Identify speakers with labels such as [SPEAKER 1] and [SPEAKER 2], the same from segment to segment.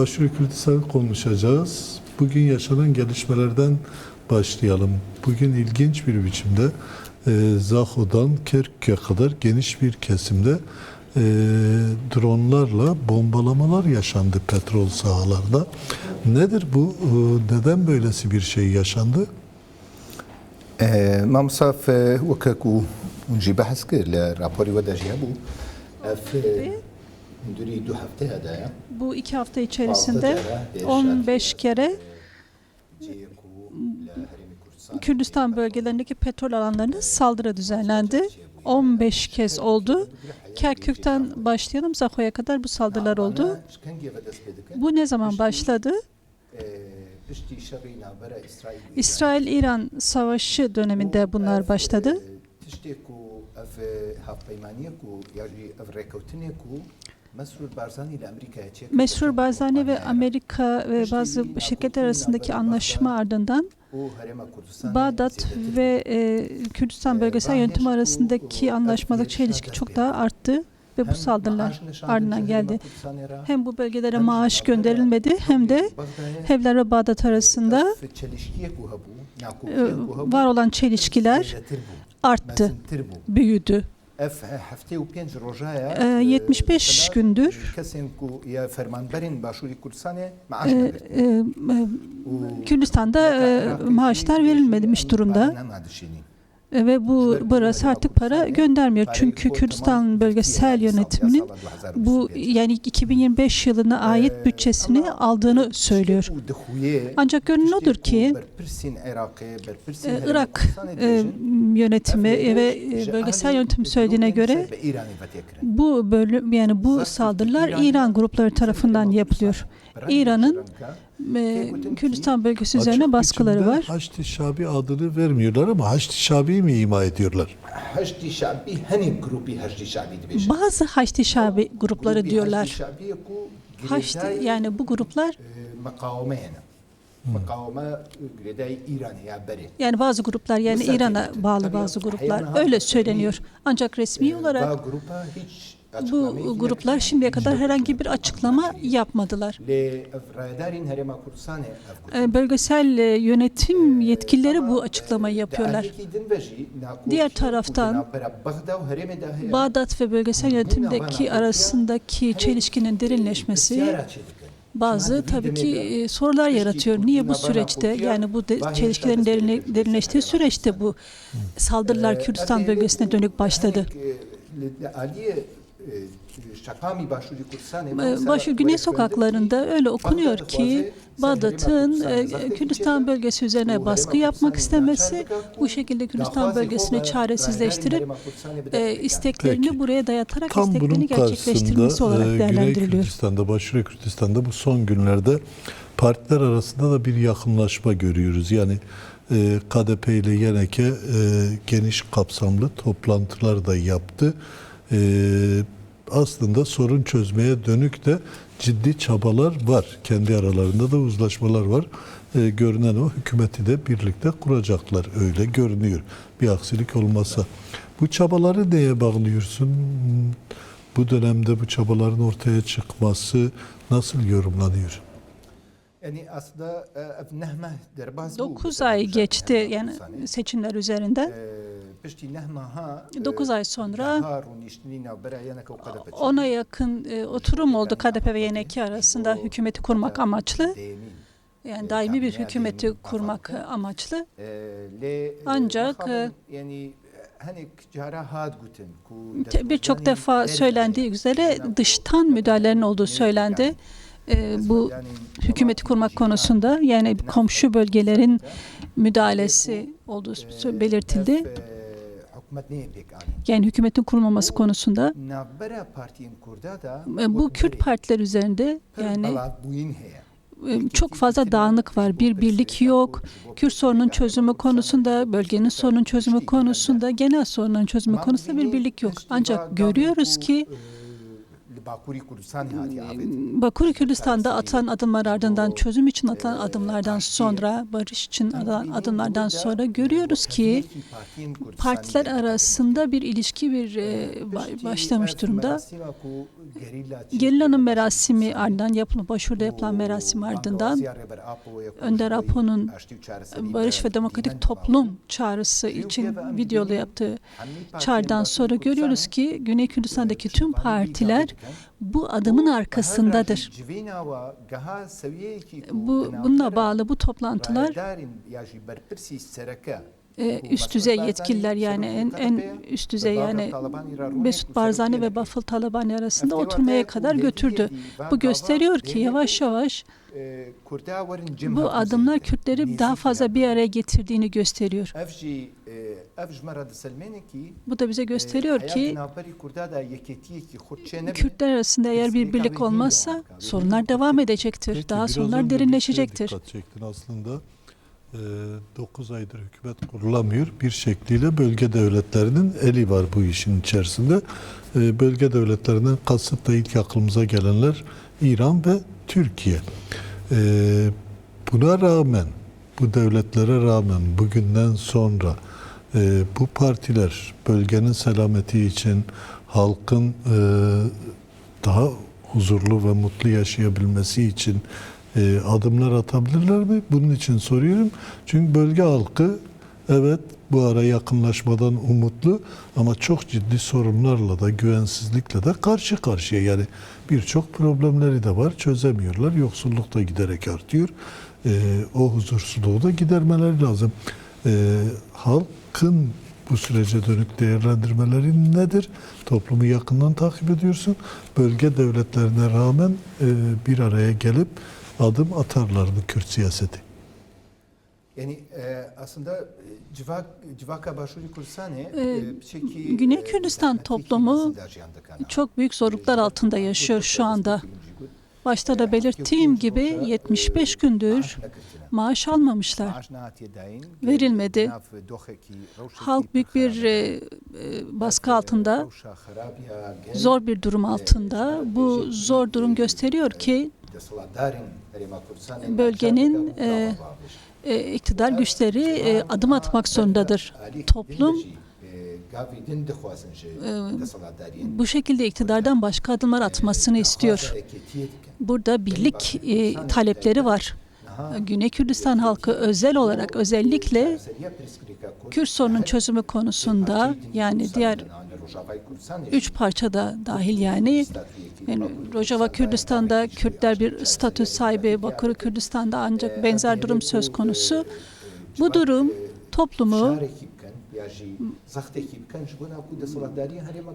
[SPEAKER 1] Aşırı Kürdistan konuşacağız. Bugün yaşanan gelişmelerden başlayalım. Bugün ilginç bir biçimde e, Zaho'dan Kerkük'e kadar geniş bir kesimde e, dronlarla bombalamalar yaşandı petrol sahalarda. Nedir bu? E, neden böylesi bir şey yaşandı?
[SPEAKER 2] ما مصاف وكاكو ونجي بحث كر لرابوري ودا جابو
[SPEAKER 3] bu iki hafta içerisinde 15 kere Kürdistan bölgelerindeki petrol alanlarına saldırı düzenlendi. 15 kez oldu. Kerkük'ten başlayalım Zaho'ya kadar bu saldırılar oldu. Bu ne zaman başladı? İsrail-İran savaşı döneminde bunlar başladı. Mesrur Barzani ve Amerika ve bazı şirketler arasındaki anlaşma ardından Bağdat ve e, Kürdistan bölgesel yönetimi arasındaki anlaşmalık çelişki çok daha arttı ve bu saldırılar ardından geldi. Hem bu bölgelere maaş gönderilmedi hem de Hevler ve Bağdat arasında e, var olan çelişkiler arttı, büyüdü. E, 75 gündür Kürdistan'da maaşlar verilmemiş durumda. E, Ve bu burası artık para göndermiyor. Çünkü Kürdistan bölgesel yönetiminin bu yani 2025 yılına ait bütçesini aldığını söylüyor. Ancak görünen odur ki e, Irak e, yönetimi ve e, bölgesel yönetim söylediğine göre bu bölüm yani bu saldırılar İran grupları tarafından yapılıyor. İran'ın e, Kürdistan bölgesi üzerine baskıları var.
[SPEAKER 1] Haçlı Şabi adını vermiyorlar ama Haçlı Şabi mi ima ediyorlar?
[SPEAKER 2] Haçlı Şabi hani grubi Haçlı Şabi
[SPEAKER 3] Bazı Haçlı Şabi grupları diyorlar.
[SPEAKER 2] Haçlı
[SPEAKER 3] yani bu gruplar
[SPEAKER 2] hmm. yani
[SPEAKER 3] bazı gruplar yani İran'a bağlı bazı gruplar öyle söyleniyor. Ancak resmi olarak bu gruplar şimdiye kadar herhangi bir açıklama yapmadılar.
[SPEAKER 2] Le evradarin herema Kurdistan
[SPEAKER 3] E, Bölgesel e, yönetim yetkilileri bu açıklamayı yapıyorlar. Diğer taraftan Bağdat ve bölgesel yönetimdeki arasındaki çelişkinin derinleşmesi bazı tabii ki e, sorular yaratıyor. Niye bu süreçte yani bu çelişkilerin derinleştiği süreçte bu saldırılar Kürdistan bölgesine dönük başladı. E, Başur Güney sokaklarında öyle okunuyor ki Bağdat'ın e, Kürdistan bölgesi üzerine baskı yapmak istemesi, bu şekilde Kürdistan bölgesini çaresizleştirip e, isteklerini
[SPEAKER 1] Peki.
[SPEAKER 3] buraya dayatarak
[SPEAKER 1] Tam
[SPEAKER 3] isteklerini gerçekleştirmesi olarak
[SPEAKER 1] e, Güney
[SPEAKER 3] değerlendiriliyor.
[SPEAKER 1] Kürdistan'da, Başarı Kürdistan'da bu son günlerde partiler arasında da bir yakınlaşma görüyoruz. Yani KDP ile YNK geniş kapsamlı toplantılar da yaptı. Aslında sorun çözmeye dönük de ciddi çabalar var. Kendi aralarında da uzlaşmalar var. E, görünen o hükümeti de birlikte kuracaklar. Öyle görünüyor. Bir aksilik olmasa. Bu çabaları neye bağlıyorsun? Bu dönemde bu çabaların ortaya çıkması nasıl yorumlanıyor?
[SPEAKER 2] Yani aslında e, ev nehme derbaz bu.
[SPEAKER 3] 9 ay geçti yani seçimler üzerinden.
[SPEAKER 2] E, pişti nehme ha, e,
[SPEAKER 3] 9 ay sonra ona yakın e, oturum oldu KDP ve YNK arasında hükümeti kurmak amaçlı. Yani daimi bir hükümeti kurmak amaçlı.
[SPEAKER 2] E,
[SPEAKER 3] Ancak, e, Birçok defa söylendiği üzere dıştan müdahalelerin olduğu söylendi. E, bu hükümeti kurmak konusunda yani komşu bölgelerin müdahalesi olduğu belirtildi.
[SPEAKER 2] Yani?
[SPEAKER 3] Hükümetin kurulmaması konusunda e, bu Kürt partiler üzerinde yani e, çok fazla dağınık var. Bir birlik yok. Kürt sorunun çözümü konusunda, bölgenin sorunun çözümü konusunda, genel sorunların çözümü konusunda bir birlik yok. Ancak görüyoruz ki Bakuri Kürdistan'da atılan adımlar ardından, çözüm için atılan adımlardan sonra, barış için atılan adımlardan sonra görüyoruz ki partiler arasında bir ilişki bir e, ba- başlamış durumda. Gerilla'nın merasimi ardından yapılan, başvuruda yapılan merasim ardından Önder Apo'nun Barış ve Demokratik Toplum çağrısı için videolu yaptığı çağrıdan sonra görüyoruz ki Güney Kürdistan'daki tüm partiler bu adımın arkasındadır. Bu bununla bağlı bu toplantılar e, üst düzey yetkililer yani en, en üst düzey yani Mesut Barzani ve Bafıl Talabani arasında oturmaya kadar götürdü. Bu gösteriyor ki yavaş yavaş bu adımlar Kürtleri daha fazla bir araya getirdiğini gösteriyor. Bu da bize gösteriyor ki Kürtler arasında eğer bir birlik olmazsa sorunlar devam edecektir. Daha sorunlar derinleşecektir.
[SPEAKER 1] Dikkat çektin aslında. 9 aydır hükümet kurulamıyor. Bir şekliyle bölge devletlerinin eli var bu işin içerisinde. E, bölge devletlerinden kasıt da ilk aklımıza gelenler İran ve Türkiye. E, buna rağmen, bu devletlere rağmen bugünden sonra e, bu partiler bölgenin selameti için halkın e, daha huzurlu ve mutlu yaşayabilmesi için e, adımlar atabilirler mi? Bunun için soruyorum. Çünkü bölge halkı evet bu ara yakınlaşmadan umutlu ama çok ciddi sorunlarla da güvensizlikle de karşı karşıya. Yani birçok problemleri de var. Çözemiyorlar. Yoksulluk da giderek artıyor. E, o huzursuzluğu da gidermeleri lazım. E, halkın bu sürece dönük değerlendirmeleri nedir? Toplumu yakından takip ediyorsun. Bölge devletlerine rağmen bir araya gelip adım atarlar mı Kürt siyaseti?
[SPEAKER 2] Yani e, aslında e, civak civaka başvuru kursane
[SPEAKER 3] Ee, Güney Kürdistan toplumu çok büyük zorluklar altında yaşıyor şu anda. Başta da belirttiğim gibi 75 gündür maaş almamışlar. Verilmedi. Halk büyük bir e, e, baskı altında, zor bir durum altında. Bu zor durum gösteriyor ki bölgenin e, e, iktidar güçleri e, adım atmak zorundadır. Toplum bu şekilde iktidardan başka adımlar atmasını istiyor. Burada birlik e, talepleri var. Güney Kürdistan halkı özel olarak özellikle Kürt sorunun çözümü konusunda yani diğer üç parça da dahil yani yani Rojava Kürdistan'da Kürtler bir statü sahibi, Bakır Kürdistan'da ancak benzer durum söz konusu. Bu durum toplumu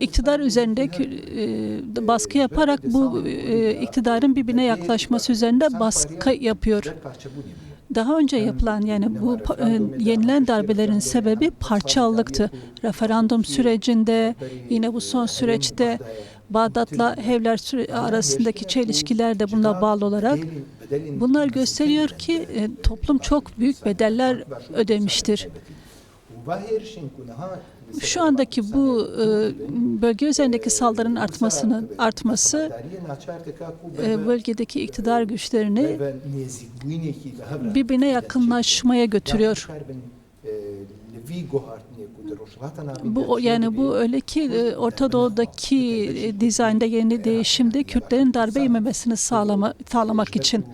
[SPEAKER 3] iktidar üzerinde e, baskı yaparak bu e, iktidarın birbirine yaklaşması üzerinde baskı yapıyor. Daha önce yapılan yani bu e, yenilen darbelerin sebebi parçalılıktı. Referandum sürecinde yine bu son süreçte Bağdat'la Hevler arasındaki çelişkiler de buna bağlı olarak bunlar gösteriyor ki e, toplum çok büyük bedeller ödemiştir. Şu andaki bu e, bölge üzerindeki saldırının artmasının artması e, bölgedeki iktidar güçlerini birbirine yakınlaşmaya götürüyor. Bu yani bu öyle ki e, Orta Doğu'daki dizaynda yeni değişimde Kürtlerin darbe yememesini sağlama, sağlamak için.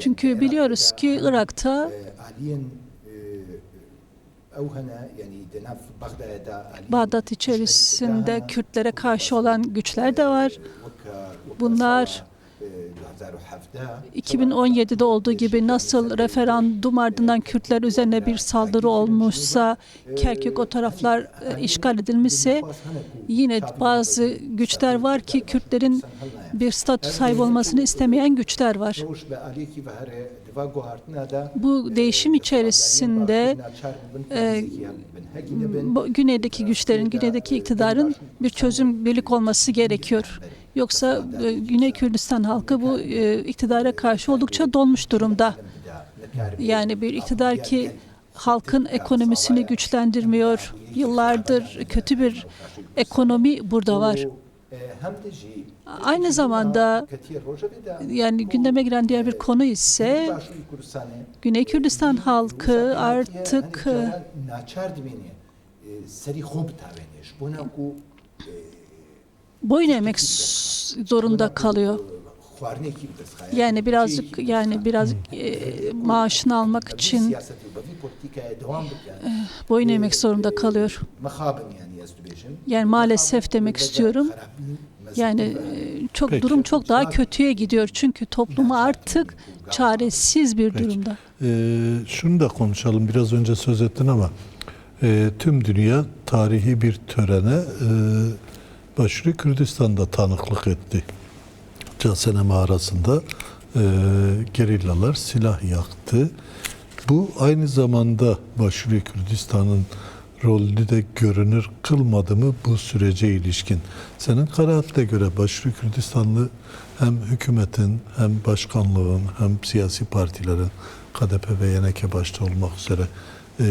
[SPEAKER 3] Çünkü biliyoruz ki Irak'ta Bağdat içerisinde Kürtlere karşı olan güçler de var. Bunlar 2017'de olduğu gibi nasıl referandum ardından Kürtler üzerine bir saldırı olmuşsa, Kerkük o taraflar e, işgal edilmişse yine bazı güçler var ki Kürtlerin bir statü sahibi olmasını istemeyen güçler var. Bu değişim içerisinde e, bu güneydeki güçlerin, güneydeki iktidarın bir çözüm birlik olması gerekiyor. Yoksa e, Güney Kürdistan halkı bu e, iktidara karşı oldukça dolmuş durumda. Yani bir iktidar ki halkın ekonomisini güçlendirmiyor. Yıllardır kötü bir ekonomi burada var. Aynı zamanda yani gündeme giren diğer bir konu ise Güney Kürdistan halkı artık boyun eğmek zorunda kalıyor. Yani birazcık yani biraz e, maaşını almak için
[SPEAKER 2] bike.
[SPEAKER 3] boyun eğmek zorunda kalıyor.
[SPEAKER 2] Mexabin yani
[SPEAKER 3] maalesef demek istiyorum. Yani e, çok
[SPEAKER 1] Peki.
[SPEAKER 3] durum çok daha kötüye gidiyor çünkü toplumu artık çaresiz bir
[SPEAKER 1] Peki.
[SPEAKER 3] durumda.
[SPEAKER 1] Ee, şunu da konuşalım. Biraz önce söz ettin ama e, tüm dünya tarihi bir törene e, Başarı Kürdistan'da tanıklık etti. Casene mağarasında e, gerillalar silah yaktı. Bu aynı zamanda Başarı Kürdistan'ın rolünü de görünür kılmadı mı bu sürece ilişkin? Senin kanaatine göre Başarı Kürdistanlı hem hükümetin hem başkanlığın hem siyasi partilerin KDP ve YNK başta olmak üzere e,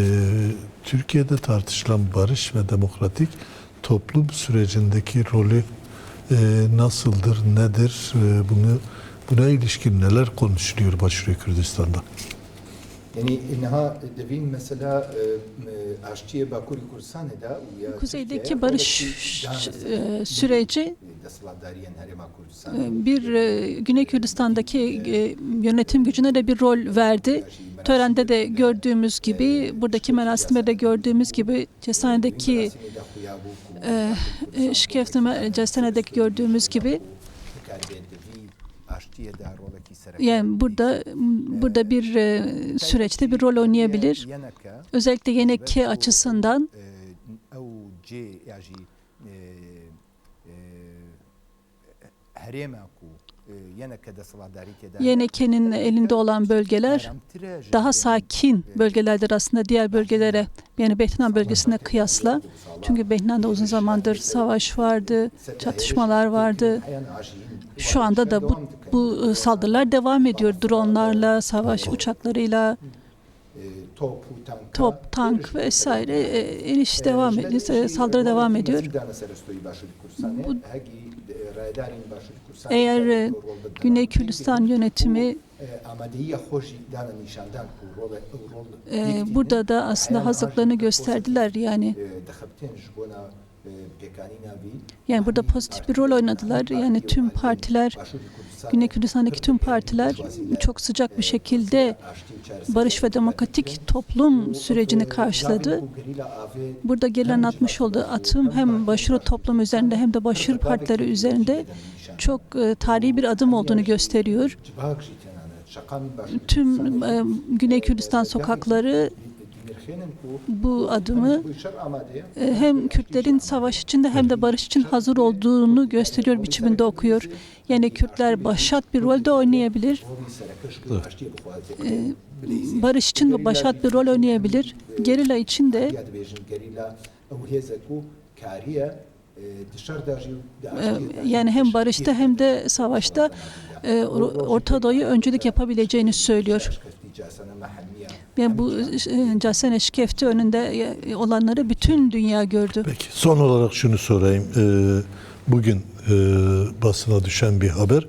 [SPEAKER 1] Türkiye'de tartışılan barış ve demokratik toplum sürecindeki rolü e, nasıldır, nedir? E, bunu buna ilişkin neler konuşuluyor Başarı Kürdistan'da?
[SPEAKER 2] Yani inha devin mesela aşçıya Bakuri Kursan'ı da
[SPEAKER 3] Kuzeydeki barış e, süreci e, bir e, Güney Kürdistan'daki e, yönetim gücüne de bir rol verdi. Törende de gördüğümüz gibi, buradaki merasimde de gördüğümüz gibi, Cesane'deki e, e, Şikefneme Cesane'deki gördüğümüz gibi yani burada burada bir e, süreçte bir rol oynayabilir. Özellikle YNK açısından YNK'nin elinde olan bölgeler daha sakin bölgelerdir aslında diğer bölgelere yani Behnan bölgesine kıyasla. Çünkü Behnan'da uzun zamandır savaş vardı, çatışmalar vardı. Şu anda da bu, bu e, saldırılar devam ediyor. Dronlarla, savaş uçaklarıyla, top, tank vesaire e, iniş devam ediyor, e, saldırı devam ediyor. Bu- Eğer e, Güney Kürdistan yönetimi e, burada da aslında hazırlıklarını gösterdiler yani. Yani burada pozitif bir rol oynadılar. Yani tüm partiler, Güney Kürdistan'daki tüm partiler çok sıcak bir şekilde barış ve demokratik toplum sürecini karşıladı. Burada gelen atmış olduğu atım hem Başarı toplum üzerinde hem de Başarı partileri üzerinde çok e, tarihi bir adım olduğunu gösteriyor. Tüm e, Güney Kürdistan sokakları bu adımı e, hem Kürtlerin savaş içinde hem de barış için hazır olduğunu gösteriyor biçiminde okuyor. Yani Kürtler başat bir rolde oynayabilir. E, barış için ve başat bir rol oynayabilir. Gerilla için de e, yani hem barışta hem de savaşta Or- Orta Doğu'yu öncülük yapabileceğini söylüyor. Yani bu e, Casene Şikefti önünde e, olanları bütün dünya gördü.
[SPEAKER 1] Peki son olarak şunu sorayım. Bugün e, basına düşen bir haber.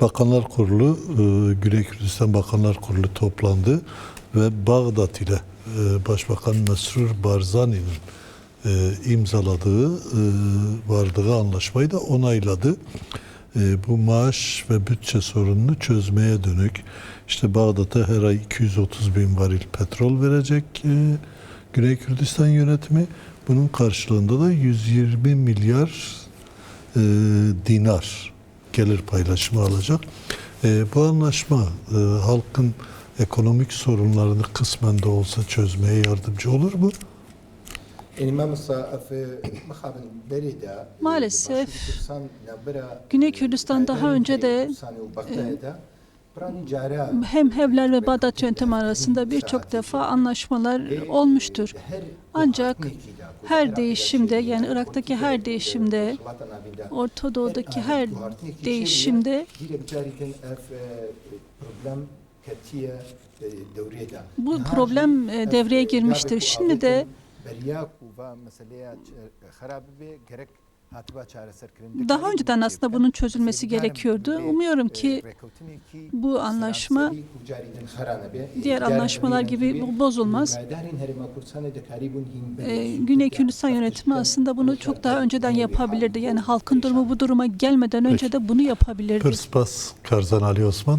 [SPEAKER 1] Bakanlar Kurulu, e, Güney Kürdistan Bakanlar Kurulu toplandı ve Bağdat ile e, Başbakan Mesrur Barzani'nin e, imzaladığı, e, vardığı anlaşmayı da onayladı. E, bu maaş ve bütçe sorununu çözmeye dönük işte Bağdat'a her ay 230 bin varil petrol verecek e, Güney Kürdistan yönetimi. Bunun karşılığında da 120 milyar e, dinar gelir paylaşımı alacak. E, bu anlaşma e, halkın ekonomik sorunlarını kısmen de olsa çözmeye yardımcı olur mu?
[SPEAKER 3] Maalesef Güney Kürdistan daha önce de hem Hevler ve Bağdat yöntemi arasında birçok defa anlaşmalar olmuştur. Ancak her değişimde yani Irak'taki her değişimde, Orta Doğu'daki her değişimde bu problem e, devreye girmiştir. Şimdi de Daha önceden aslında bunun çözülmesi gerekiyordu. Umuyorum ki bu anlaşma diğer anlaşmalar gibi bu- bozulmaz. Ee, Güney Kürdistan yönetimi aslında bunu çok daha önceden yapabilirdi. Yani halkın durumu bu duruma gelmeden önce de bunu yapabilirdi.
[SPEAKER 1] Pırspas Karzan Ali Osman